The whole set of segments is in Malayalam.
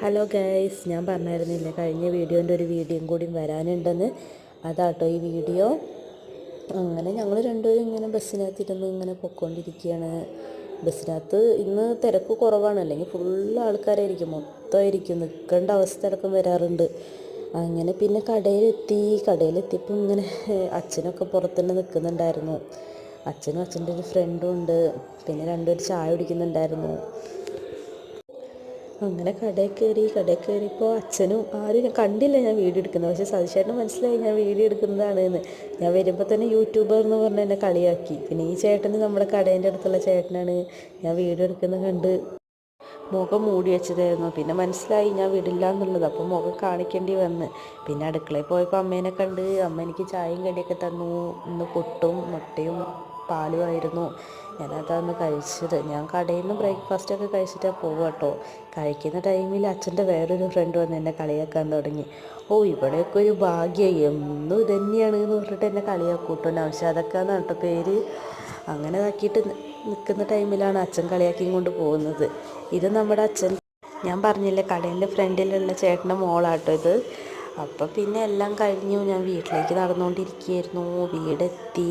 ഹലോ ഗൈസ് ഞാൻ പറഞ്ഞായിരുന്നില്ലേ കഴിഞ്ഞ വീഡിയോന്റെ ഒരു വീഡിയോയും കൂടി വരാനുണ്ടെന്ന്. അതാട്ടോ ഈ വീഡിയോ. അങ്ങനെ ഞങ്ങൾ രണ്ടുപേരും ഇങ്ങനെ ബസ്സിനകത്തിരുന്ന് ഇങ്ങനെ പൊയ്ക്കൊണ്ടിരിക്കുകയാണ് ബസ്സിനകത്ത് ഇന്ന് തിരക്ക് കുറവാണ്. അല്ലെങ്കിൽ ഫുൾ ആൾക്കാരായിരിക്കും. മൊത്തമായിരിക്കും. നിൽക്കേണ്ട അവസ്ഥ വരാറുണ്ട്. അങ്ങനെ പിന്നെ കടയിലെത്തി. കടയിലെത്തിയപ്പോൾ ഇങ്ങനെ അച്ഛനൊക്കെ പുറത്തുതന്നെ നിൽക്കുന്നുണ്ടായിരുന്നു. അച്ഛനും അച്ഛന്റെ ഒരു ഫ്രണ്ടും ഉണ്ട്. പിന്നെ രണ്ടുപേർ ചായ കുടിക്കുന്നുണ്ടായിരുന്നു. അങ്ങനെ കടയിൽ കയറി കടയിൽ കയറിയപ്പോൾ അച്ഛനും ആരും കണ്ടില്ല ഞാൻ വീഡിയോ എടുക്കുന്നത്. പക്ഷേ സതീശേട്ടന് മനസ്സിലായി ഞാൻ വീഡിയോ എടുക്കുന്നതാണ് എന്ന് ഞാൻ വരുമ്പോൾ തന്നെ യൂട്യൂബർ എന്ന് പറഞ്ഞ് എന്നെ കളിയാക്കി. പിന്നെ ഈ ചേട്ടൻ നമ്മുടെ കടേന്റെ അടുത്തുള്ള ചേട്ടനാണ്. ഞാൻ വീഡിയോ എടുക്കുന്നത് കണ്ട് മുഖം മൂടി വെച്ചതായിരുന്നു. പിന്നെ മനസ്സിലായി ഞാൻ വിടില്ല എന്നുള്ളത്. അപ്പോൾ മുഖം കാണിക്കേണ്ടി വന്ന്. പിന്നെ അടുക്കളയിൽ പോയപ്പോൾ അമ്മേനെ കണ്ട് അമ്മ എനിക്ക് ചായയും കടിയൊക്കെ തന്നു. ഇന്ന് പുട്ടും മുട്ടയും പാലുമായിരുന്നു. ഞാനതാണ് കഴിച്ചത്. ഞാൻ കടയിൽ നിന്ന് ബ്രേക്ക്ഫാസ്റ്റൊക്കെ കഴിച്ചിട്ടാണ് പോകും കേട്ടോ കഴിക്കുന്ന ടൈമിൽ അച്ഛന്റെ വേറൊരു ഫ്രണ്ട് വന്ന് എന്നെ കളിയാക്കാൻ തുടങ്ങി. ഓ ഇവിടെയൊക്കെ ഒരു ഭാഗ്യം. എന്നും ഇതന്നെയാണ് എന്ന് പറഞ്ഞിട്ട് എന്നെ കളിയാക്കൂട്ടോ കേട്ടോ നൗഷാദക്ക എന്നാണ് കേട്ടോ പേര് അങ്ങനെ ഇതാക്കിയിട്ട് നിൽക്കുന്ന ടൈമിലാണ് അച്ഛൻ കളിയാക്കിയും കൊണ്ട് പോകുന്നത്. ഇത് നമ്മുടെ അച്ഛൻ. ഞാൻ പറഞ്ഞില്ലേ കടേന്റെ ഫ്രണ്ടിലുള്ള ചേട്ടന്റെ മോളാട്ടോ ഇത്. അപ്പം പിന്നെ എല്ലാം കഴിഞ്ഞു. ഞാൻ വീട്ടിലേക്ക് നടന്നുകൊണ്ടിരിക്കുകയായിരുന്നു. വീടെത്തി.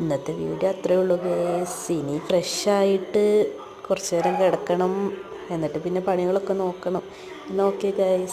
ഇന്നത്തെ വീഡിയോ അത്രേ ഉള്ളൂ ഗേസ് ഇനി ഫ്രഷായിട്ട് കുറച്ച് നേരം കിടക്കണം. എന്നിട്ട് പിന്നെ പണികളൊക്കെ നോക്കണം. എന്നാൽ ഓക്കെ ഗൈസ്